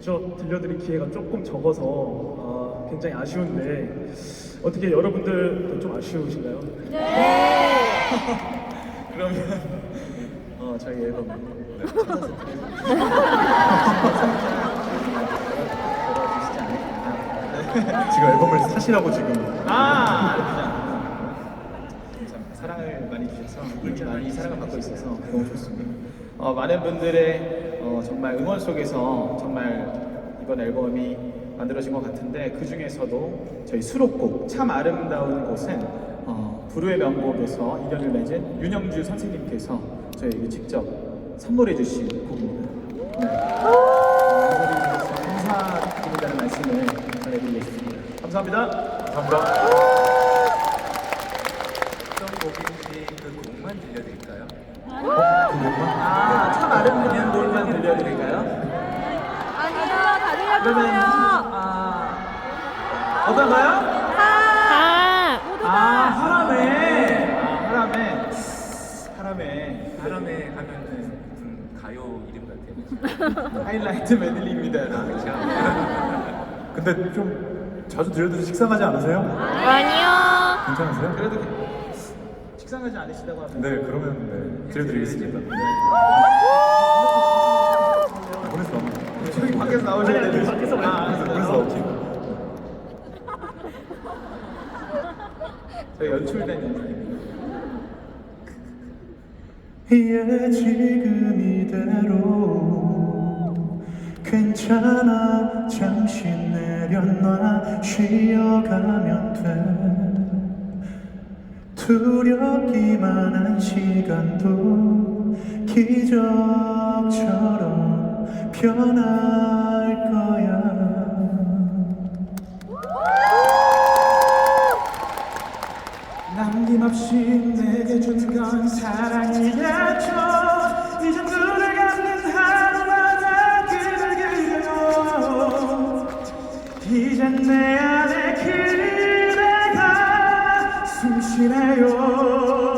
직접 들려드릴 기회가 조금 적어서 아, 굉장히 아쉬운데 어떻게 여러분들도 좀 아쉬우신가요? 네. 그러면 어, 저희 앨범 찾아서 들어주시지 않을까. 지금 앨범을 사시라고 지금 아, 감사합니다. 사랑을 많이 주셔서 이렇게 많이 사랑을 받고 있어서 너무 좋습니다. 어, 많은 분들의 어, 정말 응원 속에서 정말 이번 앨범이 만들어진 것 같은데 그 중에서도 저희 수록곡 참 아름다운 곳은 어, 부르의 명곡에서 인연을 맺은 윤영주 선생님께서 저에게 직접 선물해 주신 곡입니다. 네. 감사드린다는 말씀을 전해드리겠습니다. 감사합니다. 감사합니다. 어떤 곡인지 그 곡만 들려드릴까요? 아, 참 아름다운 곡만 들려 드릴까요? 아니요, 다 그러면 들려주세요. 아, 어떤가요? 아, 모두 아, 다. 하람에. 아, 하람에. 하람에. 바람에 하면은 무슨 가요 이름 같아요. 하이라이트 메들리입니다. 그렇죠? 근데 좀 자주 들려드려 식상하지 않으세요? 아니요. 괜찮으세요? 그래도 식상하지 않으시다고 하면. 네 그러면 네 드려드리겠습니다 네. 아, 그래서 저기 밖에서 나오셔야 되는데. 밖에서 아, 그래서 오케이 저희 연출된 영상입니다. 예 지금 이대로 괜찮아. 잠시 내려놔. 쉬어가면 돼. 두렵기만 한 시간도 기적처럼 변할 거야. 남김없이 내게 준건 사랑이겠죠. 이제 눈을 감는 하루마다 그를 그려요 이젠 내 안에 그대가 숨 쉬네요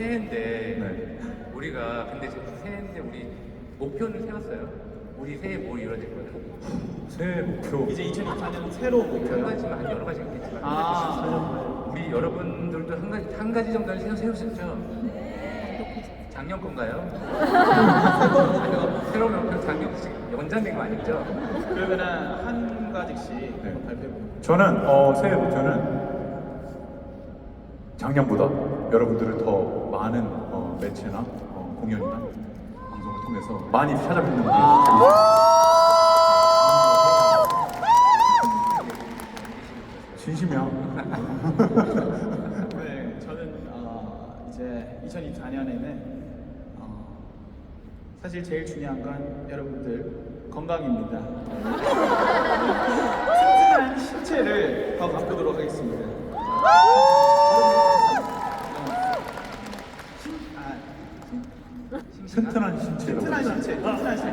새해인데 네. 우리가 근데 지금 새해인데 우리 목표는 세웠어요? 우리 새해 뭐 이뤄질 거야? 새해 목표 이제 2024년 새로운 한 목표요 가지만 여러 가지가 있겠지만 아 우리 여러분들도 한 가지 한 가지 정도는 세워 세우셨죠? 작년 건가요? 아니요. 새로운 목표 작년 연장된 거 아니죠? 그러면은 한 가지씩 네. 발표해 볼게요 저는 어, 새해 목표는 작년보다 여러분들을 더 많은 어, 매체나 어, 공연이나 방송을 통해서 많이 찾아뵙는 게 진심이야. 네, 저는 어, 이제 2024년에는 어, 사실 제일 중요한 건 여러분들 건강입니다. 튼튼한 신체를 더 바꾸도록 하겠습니다. 신, 아, 튼튼한 신체라고. 튼튼한 신체,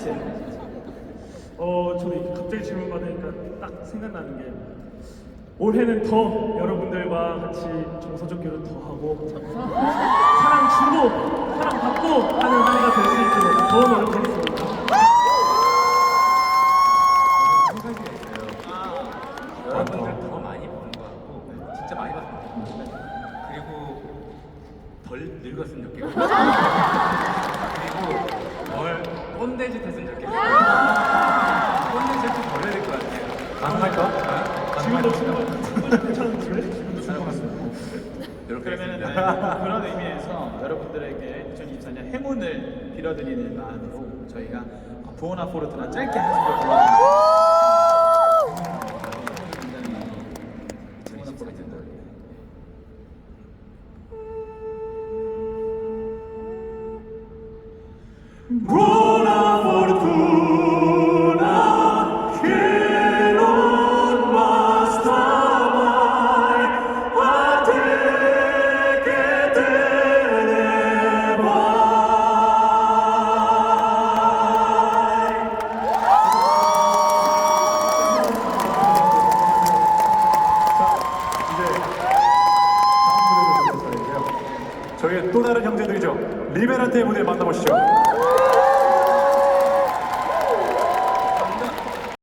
신체. 어, 저도 갑자기 질문 받으니까 딱 생각나는 게 올해는 더 여러분들과 같이 정서적 교류 더 하고 사랑 주고 사랑 받고 하는 한 해가 될 수 있도록 더 노력하겠습니다. 덜 늙었으면 좋겠고 했으면 좋겠고 꼰대짓 좀덜 해야 될 것 같아요. 가능할까? 지금도 지금도 괜찮은데? 이렇게 그러면은 네, 하겠습니다. 그런 의미에서 여러분들에게 2024년 행운을 빌어드리는 마음으로 저희가 부오나 포르투나 짧게 한 소절 불러드립니다. 부 다른 형제들이죠. 리베란테의 무대 만나보시죠.